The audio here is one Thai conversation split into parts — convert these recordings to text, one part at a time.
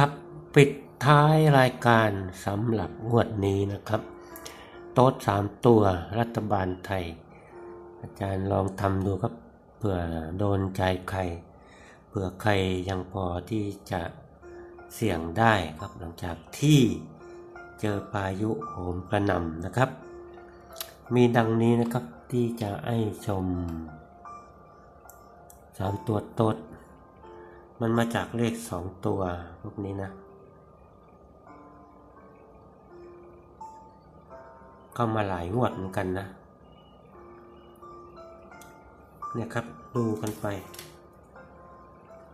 ครับปิดท้ายรายการสำหรับงวดนี้นะครับ โต๊ดสามตัวรัฐบาลไทย อาจารย์ลองทำดูครับเผื่อโดนใจใครเผื่อใครยังพอที่จะเสี่ยงได้ครับหลังจากที่เจอพายุโหมกระหน่ำนะครับ มีดังนี้นะครับที่จะให้ชมสามตัวโต๊ด มันมาจากเลขสองตัวพวกนี้นะ ก็มาหลายงวดเหมือนกันนะ เนี่ยครับดูกันไป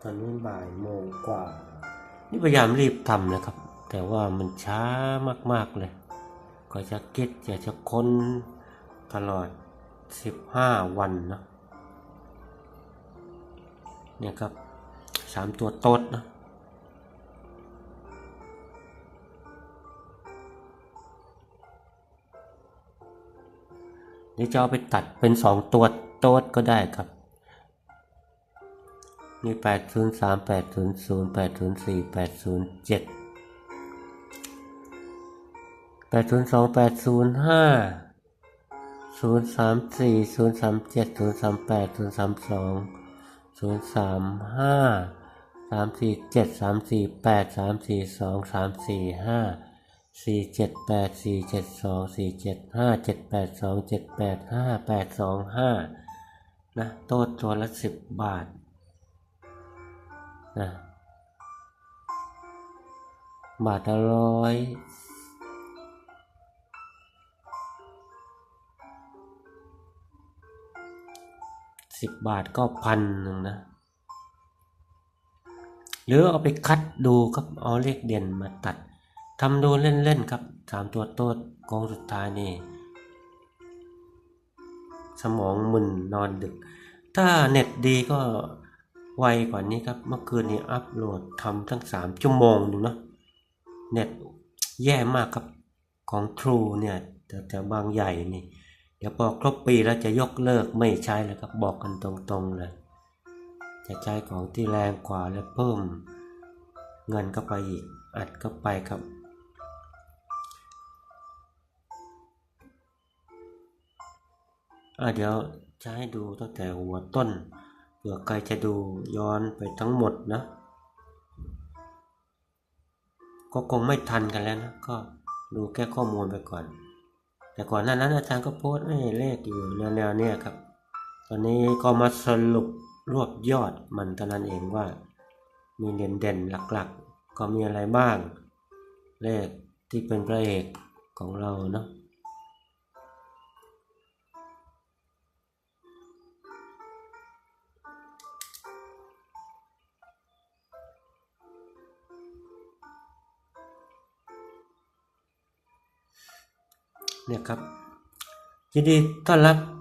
ตอนนี้บ่ายโมงกว่า นี่พยายามรีบทำนะครับ แต่ว่ามันช้ามากๆเลย ก็จะคิดอยากจะค้นตลอด 15 วันนะเนี่ยครับ สามตัวโต๊ดนะนี่จะเอาไปตัดเป็นสองตัวโต๊ดก็ได้ครับ นี่แปดศูนย์สามแปดศูนย์ศูนย์แปดศูนย์สี่แปดศูนย์เจ็ดแปดศูนย์สองแปดศูนย์ห้าศูนย์สามสี่ศูนย์สามเจ็ดศูนย์สามแปดศูนย์สามสองศูนย์สามห้า สามสี่เจ็ดสามสี่แปดสามสี่สองสามสี่ห้าสี่เจ็ดแปดสี่เจ็ดสองสี่เจ็ดห้าเจ็ดแปดสองเจ็ดแปดห้าแปดสองห้านะโต๊ะตัวละสิบบาทนะบาทละร้อยสิบบาทก็พันหนึ่งนะ หรือเอาไปคัดดูครับเอาเลขเด่นมาตัดทำดูเล่นๆครับสามตัวโต๊ดกองสุดท้ายนี่สมองมึนนอนดึก ถ้าเน็ตดีก็ไวกว่านี้ครับ เมื่อคืนนี้อัพโหลดทำทั้งสามชั่วโมงดูนะเน็ตแย่มากครับของ True เนี่ยแต่แต่บางใหญ่นี่ เดี๋ยวพอครบปีแล้วจะยกเลิกไม่ใช้แล้วครับ บอกกันตรงๆเลย จะใช้ของที่แรงกว่าและเพิ่มเงินเข้าไปอีกอัดเข้าไปครับอะเดี๋ยวจะให้ดูตั้งแต่หัวต้นเผื่อใครจะดูย้อนไปทั้งหมดนะ ก็คงไม่ทันกันแล้วนะ ก็ดูแค่ข้อมูลไปก่อน แต่ก่อนหน้านั้นอาจารย์ก็โพสต์ให้เลขอยู่แนวๆเนี่ยครับ ตอนนี้ก็มาสรุป รวบยอดมันเท่านั้นเองว่า มีเด่นเด่นๆหลักๆ ก็มีอะไรบ้าง เลขที่เป็นพระเอกของเราเนาะเนี่ยครับยินดีต้อนรับ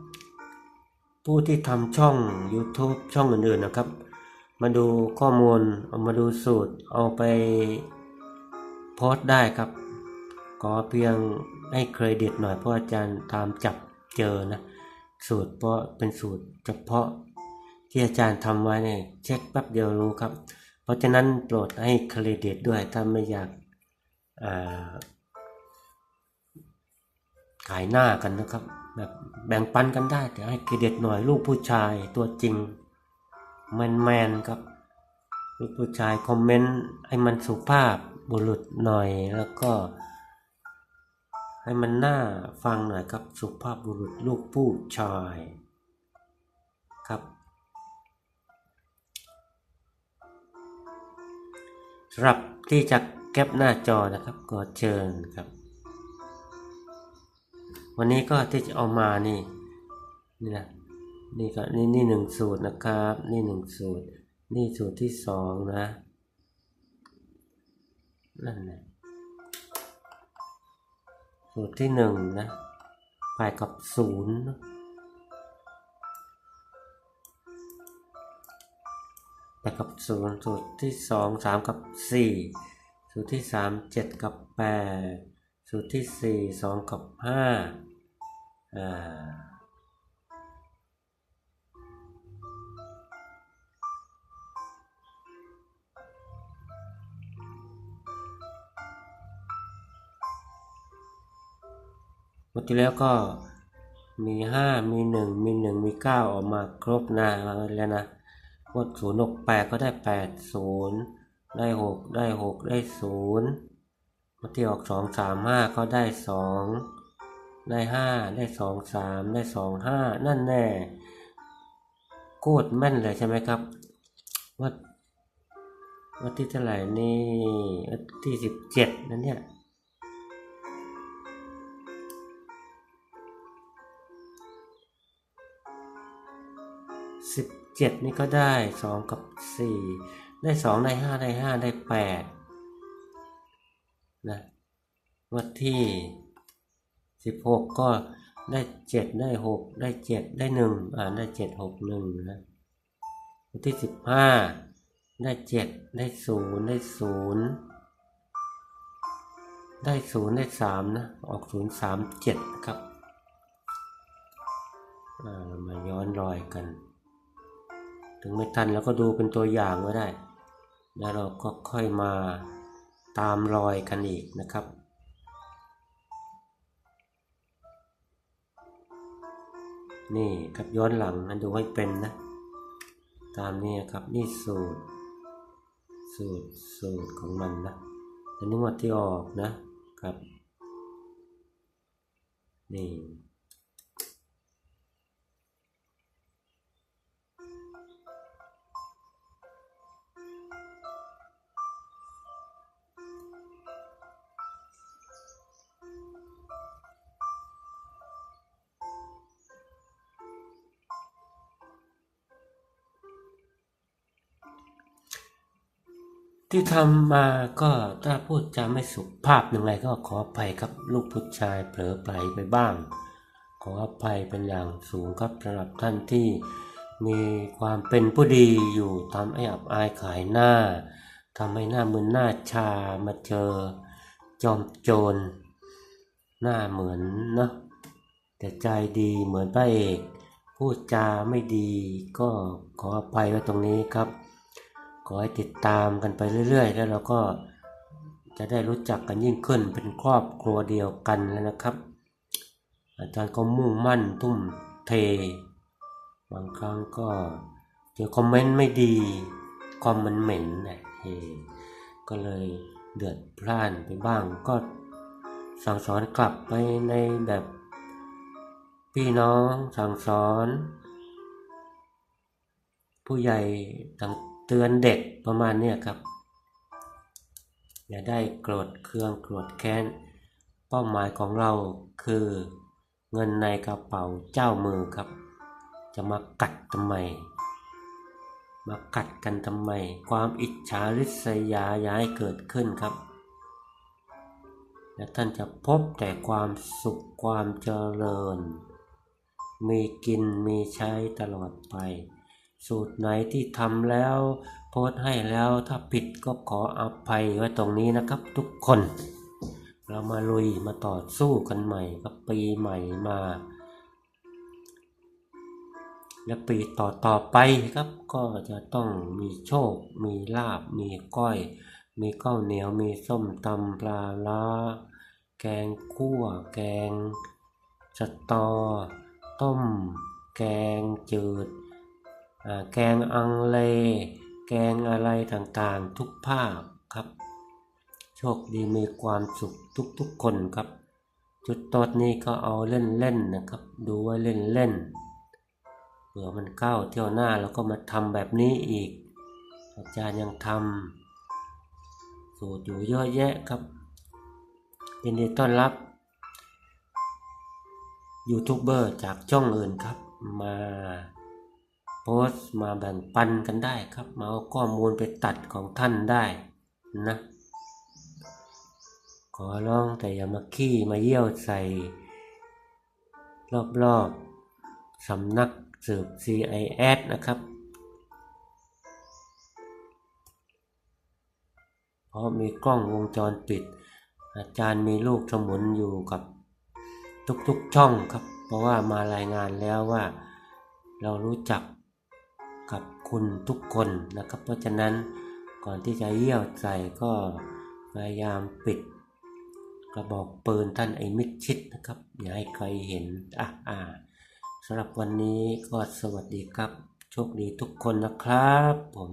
ผู้ที่ทำช่อง YouTube ช่องอื่นๆนะครับ มาดูข้อมูลเอามาดูสูตรเอาไปโพสต์ได้ครับ ขอเพียงให้เครดิตหน่อยเพราะอาจารย์ตามจับเจอนะ สูตรเพราะเป็นสูตรเฉพาะที่อาจารย์ทำไว้เนี่ยเช็คแป๊บเดียวรู้ครับ เพราะฉะนั้นโปรดให้เครดิตด้วยถ้าไม่อยากขายหน้ากันนะครับ แบบแบ่งปันกันได้แต่ให้เครดิตหน่อยลูกผู้ชายตัวจริงแมนแมนๆครับลูกผู้ชายคอมเมนต์ให้มันสุภาพบุรุษหน่อยแล้วก็ ให้มันน่าฟังหน่อยครับสุภาพบุรุษลูกผู้ชายครับสำหรับที่จะแคปหน้าจอนะครับก็เชิญครับ วันนี้ก็ที่จะเอามานี่นี่นะนี่ก็นี่นี่หนึ่งสูตรนะครับ นี่หนึ่งสูตร นี่สูตรที่สองนะนั่นแหละสูตรที่หนึ่งนะไปกับศูนย์ไปกับศูนย์สูตรที่สองสามกับสี่สูตรที่สามเจ็ดกับแปดสูตรที่สี่สองกับห้า หมดที่แล้วก็มีห้ามีหนึ่งมีหนึ่งมีเก้าออกมาครบนาแล้วนะวัดศูนย์หกแปดก็ได้แปดศูนย์ได้หกได้หกได้ศูนย์มื่อที่ออกสองสามห้าก็ได้สอง ได้ห้าได้สองสามได้สองห้านั่นแน่โคตรแม่นเลยใช่ไหมครับ วัดวันที่เท่าไหร่นี่วันที่สิบเจ็ดนั่นเนี่ยสิบเจ็ดนี่ก็ได้สองกับสี่ได้สองได้ห้าได้ห้าได้แปดนะวันที่ สิบหกก็ได้เจ็ดได้หกได้เจ็ดได้หนึ่งอ่าได้เจ็ดหกหนึ่งนะวันที่สิบห้าได้เจ็ดได้ศูนย์ได้ศูนย์ได้ศูนย์ได้สามนะ ออกศูนย์สามเจ็ดครับามาย้อนรอยกัน ถึงไม่ทันเราก็ดูเป็นตัวอย่างก็ได้ แล้วเราก็ค่อยมาตามรอยกันอีกนะครับ นี่ครับย้อนหลังนดูให้เป็นนะ ตามนี้ครับนี่สูตร สูตรสูตรของมันนะอันนี้วัดที่ออกนะครับ นี่ ที่ทำมาก็ถ้าพูดจาไม่สุภาพอย่างไรก็ขออภัยครับลูกผู้ชายเผลอไปไปบ้าง ขออภัยเป็นอย่างสูงครับสำหรับท่านที่มีความเป็นผู้ดีอยู่ทำให้อับอายขายหน้าทำให้หน้ามึนหน้าชามาเจอจอมโจร หน้าเหมือนเนาะแต่ใจดีเหมือนพระเอก พูดจาไม่ดีก็ขออภัยไว้ตรงนี้ครับ ขอให้ติดตามกันไปเรื่อย ๆ แล้วเราก็จะได้รู้จักกันยิ่งขึ้นเป็นครอบครัวเดียวกันแล้วนะครับ อาจารย์ก็มุ่งมั่นทุ่มเท บางครั้งก็เจอคอมเมนต์ไม่ดีคอมมันเหม็นนะเฮก็เลยเดือดพล่านไปบ้างก็สั่งสอนกลับไปในแบบ พี่น้องสั่งสอน ผู้ใหญ่ต่าง เตือนเด็กประมาณเนี้ยครับ อย่าได้โกรธเคืองโกรธแค้น เป้าหมายของเราคือเงินในกระเป๋าเจ้ามือครับ จะมากัดทำไม มากัดกันทำไม ความอิจฉาริษยาย่าให้เกิดขึ้นครับ และท่านจะพบแต่ความสุขความเจริญ มีกินมีใช้ตลอดไป สูตรไหนที่ทำแล้ว โพสต์ให้แล้วถ้าผิดก็ขออภัยไว้ตรงนี้นะครับทุกคน เรามาลุยมาต่อสู้กันใหม่กับปีใหม่มา และปีต่อต่อไปครับ ก็จะต้องมีโชค มีลาบ มีก้อย มีข้าวเหนียว มีส้มตำปลาล้าแกงคั่ว แกงสตอ ต้ม แกงจืด แกงอังเล แกงอะไรต่างๆ ทุกภาคครับ โชคดีมีความสุขทุกๆคนครับ จุดตอดนี้ก็เอาเล่นๆนะครับ ดูไว้เล่นๆเผื่อมันเข้าเที่ยวหน้าแล้วก็มาทำแบบนี้อีก อาจารย์ยังทำสูตรอยู่เยอะแยะครับยินดีต้อนรับยูทูบเบอร์จากช่องอื่นครับมา สต์มาแบ่งปันกันได้ครับ มาเอาข้อมูลไปตัดของท่านได้นะ ขอร้องแต่อย่ามาขี้มาเยี่ยวใส่ รอบๆสำนักสืบ CIS นะครับ เพราะมีกล้องวงจรปิด อาจารย์มีลูกสมุนอยู่กับทุกๆช่องครับ เพราะว่ามารายงานแล้วว่าเรารู้จัก กับคุณทุกคนนะครับ เพราะฉะนั้นก่อนที่จะเยี่ยวใส่ก็พยายามปิด กระบอกปืนท่านไอ้มิดชิดนะครับ อย่าให้ใครเห็นอะอ่าสำหรับวันนี้ก็สวัสดีครับ โชคดีทุกคนนะครับผม